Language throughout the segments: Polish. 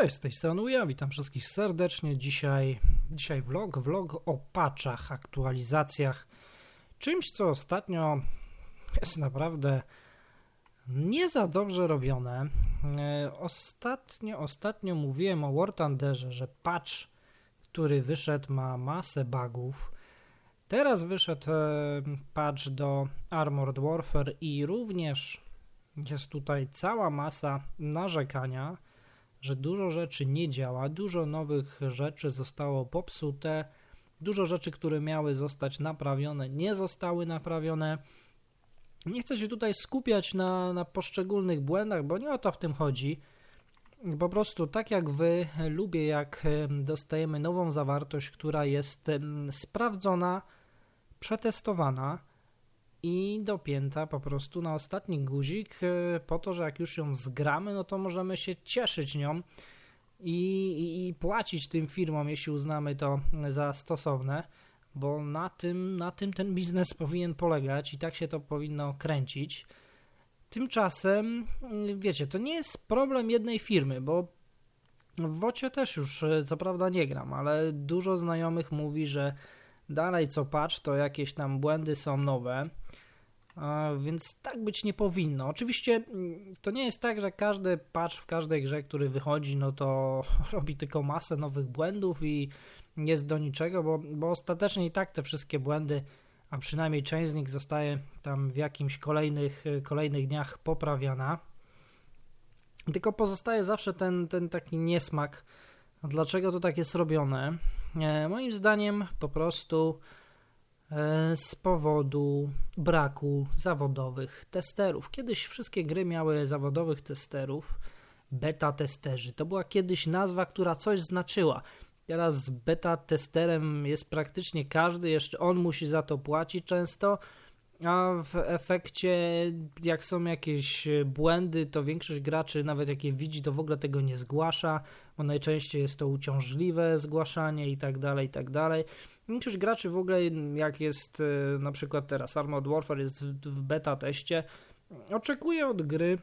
Cześć, z tej strony witam wszystkich serdecznie. Dzisiaj, dzisiaj vlog, vlog o patchach, aktualizacjach, czymś co ostatnio jest naprawdę nie za dobrze robione. E, ostatnio, ostatnio mówiłem o War Thunderze, że patch, który wyszedł ma masę bugów. Teraz wyszedł e, patch do Armored Warfare i również jest tutaj cała masa narzekania że dużo rzeczy nie działa, dużo nowych rzeczy zostało popsute, dużo rzeczy, które miały zostać naprawione, nie zostały naprawione. Nie chcę się tutaj skupiać na, na poszczególnych błędach, bo nie o to w tym chodzi. Po prostu tak jak wy, lubię jak dostajemy nową zawartość, która jest sprawdzona, przetestowana i dopięta po prostu na ostatni guzik e, po to, że jak już ją zgramy, no to możemy się cieszyć nią i, i, płacić tym firmom, jeśli uznamy to za stosowne, bo na tym, na tym ten biznes powinien polegać i tak się to powinno kręcić. Tymczasem, wiecie, to nie jest problem jednej firmy, bo w Wocie też już e, co prawda nie gram, ale dużo znajomych mówi, że dalej co patch to jakieś tam błędy są nowe więc tak być nie powinno. Oczywiście mm, to nie jest tak, że każdy patch w każdej grze, który wychodzi, no to robi tylko masę nowych błędów i jest do niczego, bo, bo ostatecznie i tak te wszystkie błędy, a przynajmniej część z nich zostaje tam w jakimś kolejnych, kolejnych dniach poprawiana. Tylko pozostaje zawsze ten, ten taki niesmak, dlaczego to tak jest robione. E, moim zdaniem po prostu z powodu braku zawodowych testerów. Kiedyś wszystkie gry miały zawodowych testerów, beta testerzy. To była kiedyś nazwa, która coś znaczyła. Teraz beta testerem jest praktycznie każdy, jeszcze on musi za to płacić często, a w efekcie, jak są jakieś błędy, to większość graczy, nawet jak je widzi, to w ogóle tego nie zgłasza, bo najczęściej jest to uciążliwe zgłaszanie i tak dalej, i tak dalej. Większość graczy w ogóle, jak jest e, na przykład teraz Armored Warfare jest w beta teście, oczekuje od gry,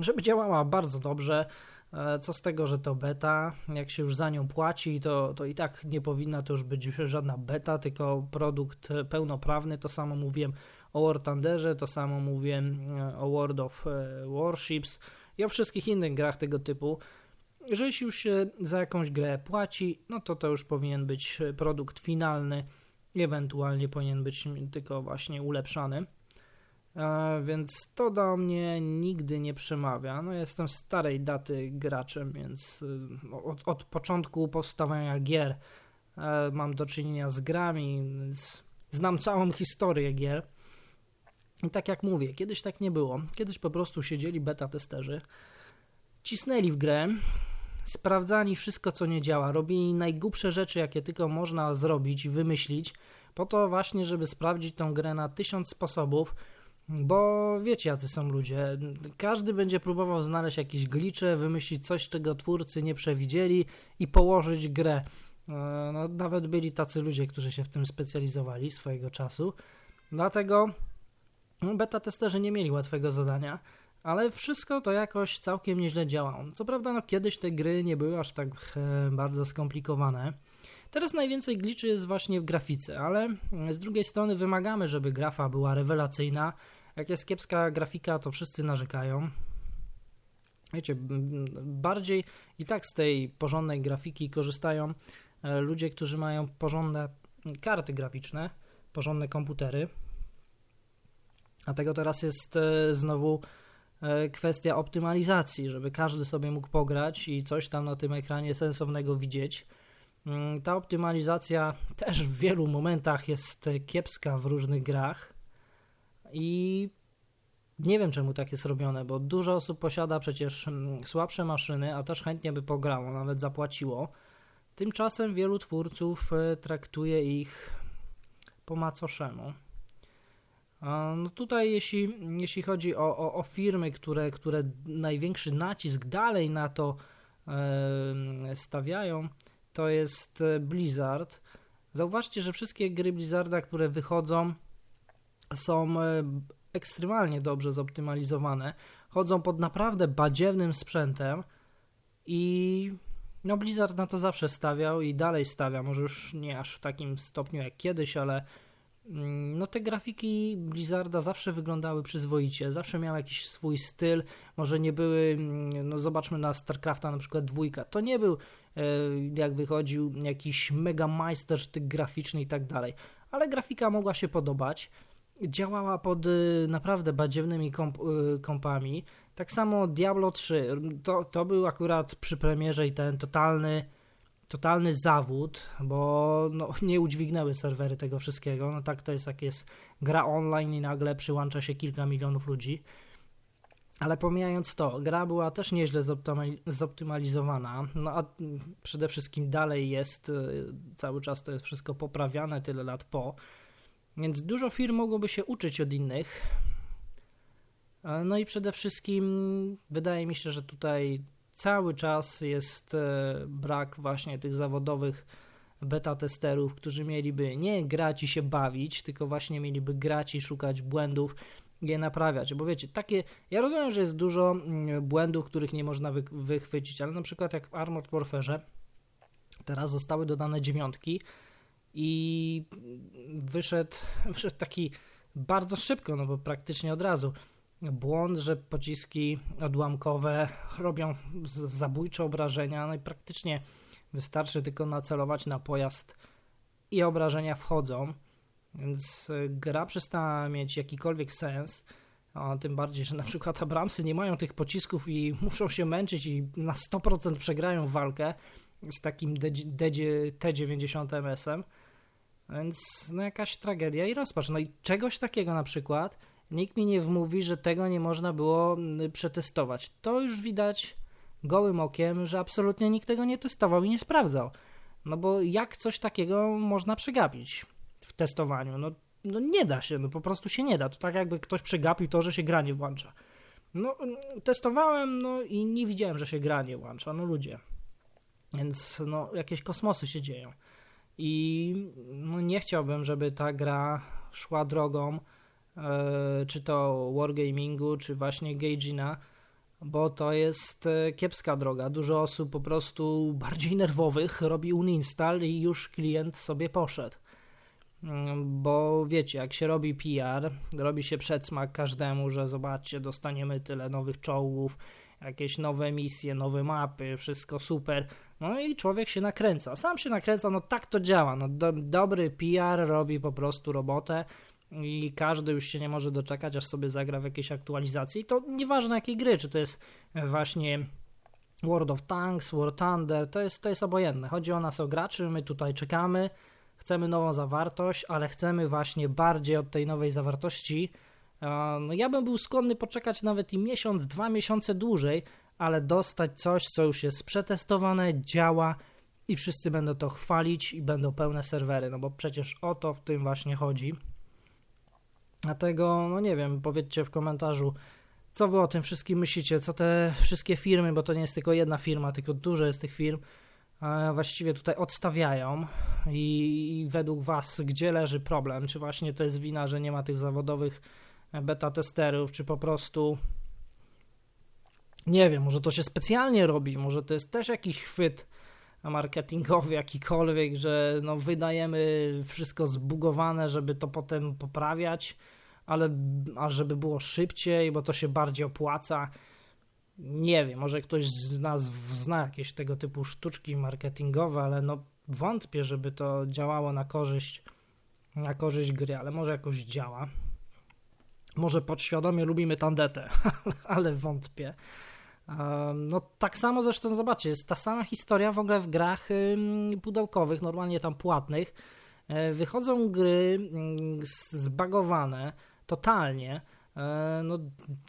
żeby działała bardzo dobrze. E, co z tego, że to beta, jak się już za nią płaci, to, to i tak nie powinna to już być żadna beta, tylko produkt pełnoprawny. To samo mówiłem o War Thunderze, to samo mówiłem e, o World of Warships i o wszystkich innych grach tego typu że jeśli już się za jakąś grę płaci, no to to już powinien być produkt finalny ewentualnie powinien być tylko właśnie ulepszany. Więc to do mnie nigdy nie przemawia. No jestem starej daty graczem, więc y, od, od początku powstawania gier e, mam do czynienia z grami, więc znam całą historię gier. I tak jak mówię, kiedyś tak nie było. Kiedyś po prostu siedzieli beta testerzy, cisnęli w grę, sprawdzali wszystko, co nie działa, robili najgłupsze rzeczy, jakie tylko można zrobić, wymyślić, po to właśnie, żeby sprawdzić tą grę na tysiąc sposobów, bo wiecie, jacy są ludzie. Każdy będzie próbował znaleźć jakieś glicze, wymyślić coś, czego twórcy nie przewidzieli i położyć grę. E, no, nawet byli tacy ludzie, którzy się w tym specjalizowali swojego czasu. Dlatego no, beta testerzy nie mieli łatwego zadania ale wszystko to jakoś całkiem nieźle działa. Co prawda, no kiedyś te gry nie były aż tak e, bardzo skomplikowane. Teraz najwięcej gliczy jest właśnie w grafice, ale z drugiej strony wymagamy, żeby grafa była rewelacyjna. Jak jest kiepska grafika, to wszyscy narzekają. Wiecie, bardziej i tak z tej porządnej grafiki korzystają e, ludzie, którzy mają porządne karty graficzne, porządne komputery. A tego teraz jest e, znowu E, kwestia optymalizacji, żeby każdy sobie mógł pograć i coś tam na tym ekranie sensownego widzieć. Mm, ta optymalizacja też w wielu momentach jest kiepska w różnych grach i nie wiem czemu tak jest robione, bo dużo osób posiada przecież mm, słabsze maszyny, a też chętnie by pograło, nawet zapłaciło. Tymczasem wielu twórców e, traktuje ich po macoszemu. No tutaj jeśli, jeśli chodzi o, o, o, firmy, które, które największy nacisk dalej na to e, stawiają, to jest e, Blizzard. Zauważcie, że wszystkie gry Blizzarda, które wychodzą, są e, ekstremalnie dobrze zoptymalizowane, chodzą pod naprawdę badziewnym sprzętem I no Blizzard na to zawsze stawiał i dalej stawia, może już nie aż w takim stopniu jak kiedyś, ale mm, no te grafiki Blizzarda zawsze wyglądały przyzwoicie, zawsze miał jakiś swój styl, może nie były, mm, no zobaczmy na StarCrafta na przykład dwójka, to nie był e, jak wychodził jakiś mega majstersztyk graficzny i tak dalej, ale grafika mogła się podobać, działała pod y, naprawdę badziewnymi komp y, kompami. Tak samo Diablo 3, to, to był akurat przy premierze i ten totalny, totalny zawód, bo no, nie udźwignęły serwery tego wszystkiego. No tak to jest, jak jest gra online i nagle przyłącza się kilka milionów ludzi. Ale pomijając to, gra była też nieźle zoptymalizowana, no a przede wszystkim dalej jest, y, cały czas to jest wszystko poprawiane tyle lat po. Więc dużo firm mogłoby się uczyć od innych. E, no i przede wszystkim wydaje mi się, że tutaj cały czas jest e, brak właśnie tych zawodowych beta testerów, którzy mieliby nie grać i się bawić, tylko właśnie mieliby grać i szukać błędów je naprawiać. Bo wiecie, takie. Ja rozumiem, że jest dużo mm, błędów, których nie można wy, wychwycić, ale na przykład jak w Armored Warfare teraz zostały dodane dziewiątki i wyszedł, wyszedł taki bardzo szybko, no bo praktycznie od razu. Błąd, że pociski odłamkowe robią zabójcze obrażenia, no i praktycznie wystarczy tylko nacelować na pojazd i obrażenia wchodzą, więc e, gra przestała mieć jakikolwiek sens, a tym bardziej, że na przykład Abramsy nie mają tych pocisków i muszą się męczyć i na 100% przegrają walkę z takim T90 MS-em, więc no jakaś tragedia i rozpacz. No i czegoś takiego na przykład nikt mi nie wmówi, że tego nie można było mm, przetestować. To już widać gołym okiem, że absolutnie nikt tego nie testował i nie sprawdzał. No bo jak coś takiego można przegapić w testowaniu? No, no nie da się, no po prostu się nie da. To tak jakby ktoś przegapił to, że się gra nie włącza. No mm, testowałem, no i nie widziałem, że się gra nie włącza. No ludzie. Więc no jakieś kosmosy się dzieją. I no, nie chciałbym, żeby ta gra szła drogą, e, czy to wargamingu, czy właśnie Gaugina, bo to jest e, kiepska droga. Dużo osób po prostu bardziej nerwowych robi uninstall i już klient sobie poszedł. Mm, bo wiecie, jak się robi PR, robi się przedsmak każdemu, że zobaczcie, dostaniemy tyle nowych czołgów, jakieś nowe misje, nowe mapy, wszystko super. No i człowiek się nakręca. Sam się nakręca, no tak to działa. No, do, dobry PR robi po prostu robotę i każdy już się nie może doczekać, aż sobie zagra w jakiejś aktualizacji. To nieważne jakiej gry, czy to jest właśnie World of Tanks, War Thunder, to jest, to jest obojętne. Chodzi o nas, o graczy, my tutaj czekamy, chcemy nową zawartość, ale chcemy właśnie bardziej od tej nowej zawartości. No ja bym był skłonny poczekać nawet i miesiąc, dwa miesiące dłużej, ale dostać coś, co już jest przetestowane, działa i wszyscy będą to chwalić i będą pełne serwery, no bo przecież o to w tym właśnie chodzi. Dlatego, no nie wiem, powiedzcie w komentarzu, co wy o tym wszystkim myślicie, co te wszystkie firmy, bo to nie jest tylko jedna firma, tylko dużo jest tych firm, właściwie tutaj odstawiają i według was, gdzie leży problem? Czy właśnie to jest wina, że nie ma tych zawodowych beta testerów, czy po prostu nie wiem, może to się specjalnie robi, może to jest też jakiś chwyt marketingowy jakikolwiek, że no wydajemy wszystko zbugowane, żeby to potem poprawiać, ale a żeby było szybciej, bo to się bardziej opłaca. Nie wiem, może ktoś z nas zna jakieś tego typu sztuczki marketingowe, ale no wątpię, żeby to działało na korzyść na korzyść gry, ale może jakoś działa. Może podświadomie lubimy tandetę, ale wątpię. No tak samo zresztą zobaczcie, jest ta sama historia w ogóle w grach pudełkowych, normalnie tam płatnych. E, wychodzą gry zbagowane totalnie, e, no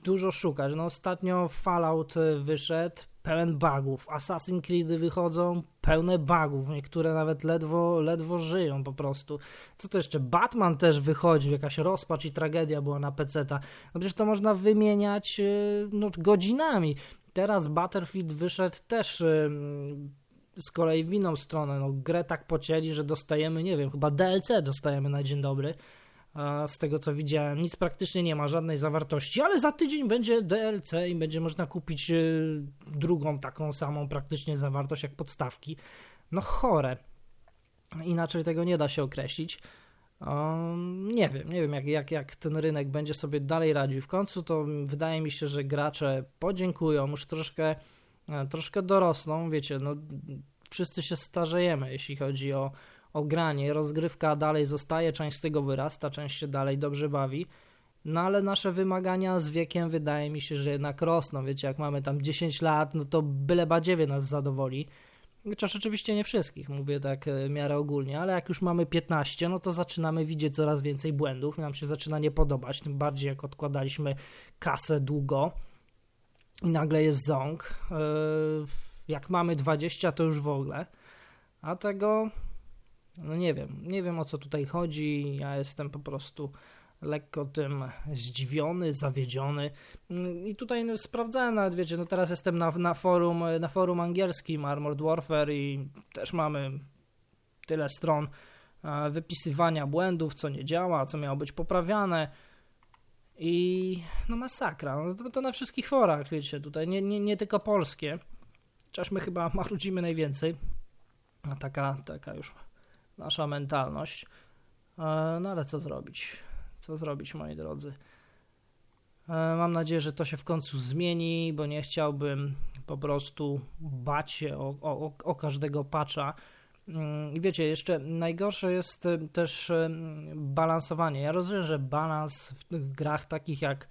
dużo szukać. No ostatnio Fallout wyszedł, pełen bugów. Assassin's Creed wychodzą pełne bugów, niektóre nawet ledwo, ledwo żyją po prostu. Co to jeszcze? Batman też wychodził, jakaś rozpacz i tragedia była na PC-ta. No przecież to można wymieniać no, godzinami. Teraz Battlefield wyszedł też z kolei w inną stronę. No, grę tak pocięli, że dostajemy, nie wiem, chyba DLC dostajemy na dzień dobry. z tego co widziałem. Nic praktycznie nie ma, żadnej zawartości, ale za tydzień będzie DLC i będzie można kupić y, drugą taką samą praktycznie zawartość jak podstawki. No chore. Inaczej tego nie da się określić. Um, nie wiem, nie wiem jak, jak, jak ten rynek będzie sobie dalej radził. W końcu to wydaje mi się, że gracze podziękują, już troszkę, e, troszkę dorosną, wiecie, no wszyscy się starzejemy, jeśli chodzi o, o granie. Rozgrywka dalej zostaje, część z tego wyrasta, część się dalej dobrze bawi. No ale nasze wymagania z wiekiem wydaje mi się, że jednak rosną. Wiecie, jak mamy tam 10 lat, no to byle badziewie nas zadowoli. Chociaż oczywiście nie wszystkich, mówię tak w miarę ogólnie, ale jak już mamy 15, no to zaczynamy widzieć coraz więcej błędów, nam się zaczyna nie podobać, tym bardziej jak odkładaliśmy kasę długo i nagle jest ząg. Yy, jak mamy 20, to już w ogóle. A tego, no nie wiem, nie wiem o co tutaj chodzi. Ja jestem po prostu lekko tym zdziwiony, zawiedziony. I tutaj no, sprawdzałem nawet, wiecie, no teraz jestem na, na, forum, na forum angielskim Armored Warfare i też mamy tyle stron e, wypisywania błędów, co nie działa, co miało być poprawiane. I no masakra, no to, to na wszystkich forach, wiecie, tutaj nie, nie, nie tylko polskie, chociaż my chyba marudzimy najwięcej, taka, taka już nasza mentalność. E, no ale co zrobić? Co zrobić, moi drodzy? E, mam nadzieję, że to się w końcu zmieni, bo nie chciałbym po prostu bać się o, o, o każdego patcha. Mm, I wiecie, jeszcze najgorsze jest e, też e, balansowanie. Ja rozumiem, że balans w grach takich jak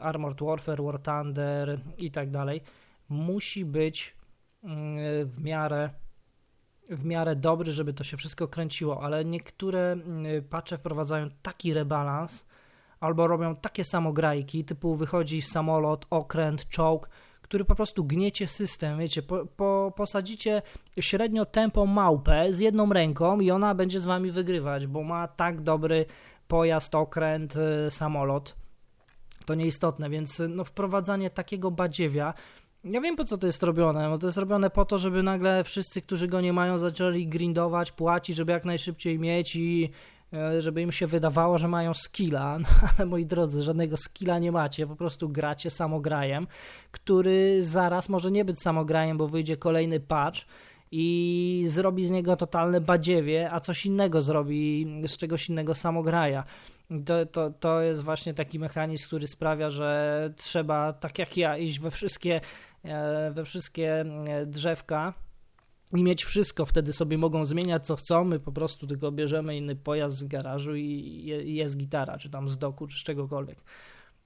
Armored Warfare, War Thunder i tak dalej musi być mm, w miarę w miarę dobry, żeby to się wszystko kręciło, ale niektóre mm, patche wprowadzają taki rebalans albo robią takie samograjki, typu wychodzi samolot, okręt, czołg, który po prostu gniecie system, wiecie, po, po, posadzicie średnio tempo małpę z jedną ręką i ona będzie z wami wygrywać, bo ma tak dobry pojazd, okręt, y, samolot. To nieistotne, więc no, wprowadzanie takiego badziewia ja wiem po co to jest robione, bo to jest robione po to, żeby nagle wszyscy, którzy go nie mają, zaczęli grindować, płacić, żeby jak najszybciej mieć i e, żeby im się wydawało, że mają skilla, no, ale moi drodzy, żadnego skilla nie macie, po prostu gracie samograjem, który zaraz może nie być samograjem, bo wyjdzie kolejny patch i zrobi z niego totalne badziewie, a coś innego zrobi z czegoś innego samograja. To, to, to jest właśnie taki mechanizm, który sprawia, że trzeba, tak jak ja, iść we wszystkie E, we wszystkie e, drzewka i mieć wszystko, wtedy sobie mogą zmieniać co chcą, my po prostu tylko bierzemy inny pojazd z garażu i jest gitara, czy tam z doku, czy z czegokolwiek.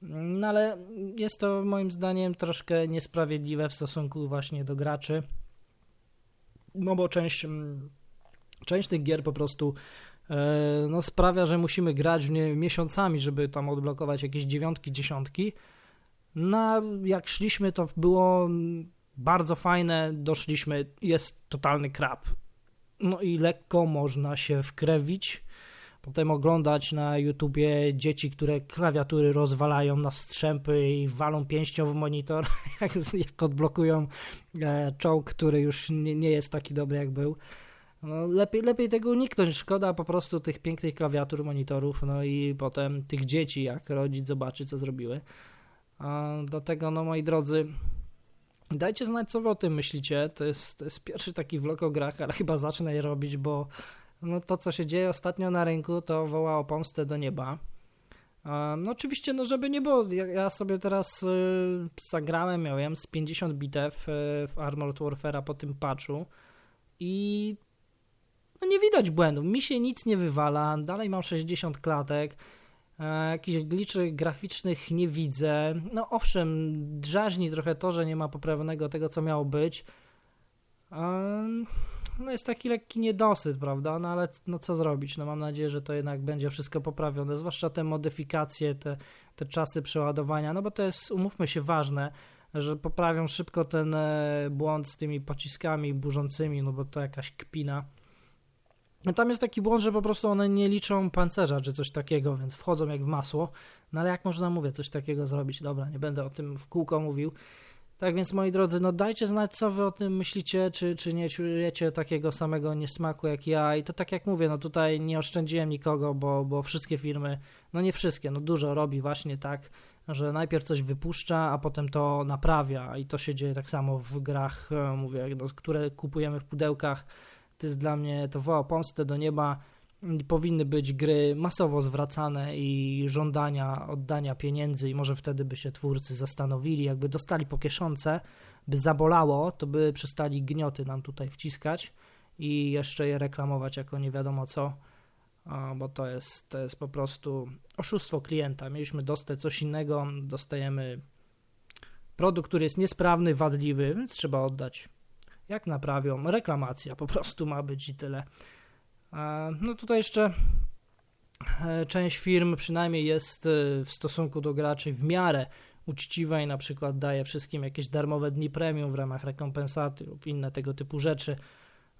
No ale jest to moim zdaniem troszkę niesprawiedliwe w stosunku właśnie do graczy, no bo część, mm, część tych gier po prostu no, sprawia, że musimy grać w nie miesiącami, żeby tam odblokować jakieś dziewiątki, dziesiątki, no, jak szliśmy, to było bardzo fajne, doszliśmy, jest totalny krab. No i lekko można się wkrewić. Potem oglądać na YouTubie dzieci, które klawiatury rozwalają na strzępy i walą pięścią w monitor, jak, jak odblokują e, czołg, który już nie, nie, jest taki dobry jak był. No, lepiej, lepiej tego uniknąć. Szkoda po prostu tych pięknych klawiatur, monitorów, no i potem tych dzieci, jak rodzic zobaczy, co zrobiły. Dlatego, no moi drodzy, dajcie znać, co wy o tym myślicie. To jest, to jest pierwszy taki vlog o grach, ale chyba zacznę je robić, bo no to, co się dzieje ostatnio na rynku, to woła o pomstę do nieba. No oczywiście, no żeby nie było, ja, sobie teraz y, zagrałem, miałem z 50 bitew y, w Armored Warfare'a po tym patchu i no nie widać błędów. Mi się nic nie wywala, dalej mam 60 klatek. E, jakichś gliczy graficznych nie widzę. No owszem, drażni trochę to, że nie ma poprawionego tego, co miało być. No jest taki lekki niedosyt, prawda? No ale no co zrobić? No mam nadzieję, że to jednak będzie wszystko poprawione, zwłaszcza te modyfikacje, te, te czasy przeładowania, no bo to jest, umówmy się, ważne, że poprawią szybko ten e, błąd z tymi pociskami burzącymi, no bo to jakaś kpina. No tam jest taki błąd, że po prostu one nie liczą pancerza czy coś takiego, więc wchodzą jak w masło. No ale jak można, mówię, coś takiego zrobić? Dobra, nie będę o tym w kółko mówił. Tak więc, moi drodzy, no dajcie znać, co wy o tym myślicie, czy, czy nie czujecie takiego samego niesmaku jak ja. I to tak jak mówię, no tutaj nie oszczędziłem nikogo, bo, bo wszystkie firmy, no nie wszystkie, no dużo robi właśnie tak, że najpierw coś wypuszcza, a potem to naprawia. I to się dzieje tak samo w grach, e, mówię, no, które kupujemy w pudełkach. To jest dla mnie, to woła pomstę do nieba powinny być gry masowo zwracane i żądania oddania pieniędzy i może wtedy by się twórcy zastanowili, jakby dostali po kieszonce, by zabolało, to by przestali gnioty nam tutaj wciskać i jeszcze je reklamować jako nie wiadomo co, bo to jest, to jest po prostu oszustwo klienta. Mieliśmy dostać coś innego, dostajemy produkt, który jest niesprawny, wadliwy, więc trzeba oddać. Jak naprawią? Reklamacja po prostu ma być i tyle. No tutaj jeszcze e, część firm przynajmniej jest e, w stosunku do graczy w miarę uczciwa i na przykład daje wszystkim jakieś darmowe dni premium w ramach rekompensaty lub inne tego typu rzeczy.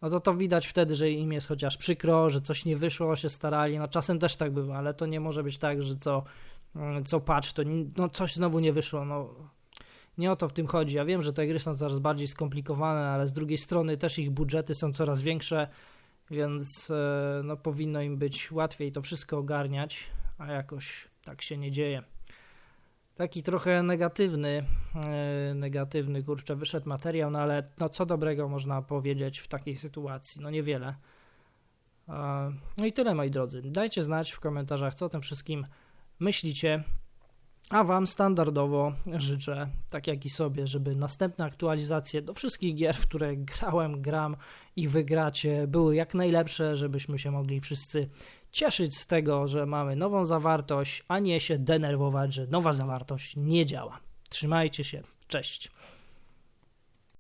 No to to widać wtedy, że im jest chociaż przykro, że coś nie wyszło, się starali. No czasem też tak bywa, ale to nie może być tak, że co, mm, co patrz, to no coś znowu nie wyszło. No nie o to w tym chodzi. Ja wiem, że te gry są coraz bardziej skomplikowane, ale z drugiej strony też ich budżety są coraz większe więc e, no, powinno im być łatwiej to wszystko ogarniać, a jakoś tak się nie dzieje. Taki trochę negatywny, e, negatywny, kurczę, wyszedł materiał, no ale no, co dobrego można powiedzieć w takiej sytuacji? No niewiele. No i tyle, moi drodzy. Dajcie znać w komentarzach, co o tym wszystkim myślicie. A Wam standardowo życzę, tak jak i sobie, żeby następne aktualizacje do wszystkich gier, w które grałem, gram i wygracie, były jak najlepsze, żebyśmy się mogli wszyscy cieszyć z tego, że mamy nową zawartość, a nie się denerwować, że nowa zawartość nie działa. Trzymajcie się, cześć.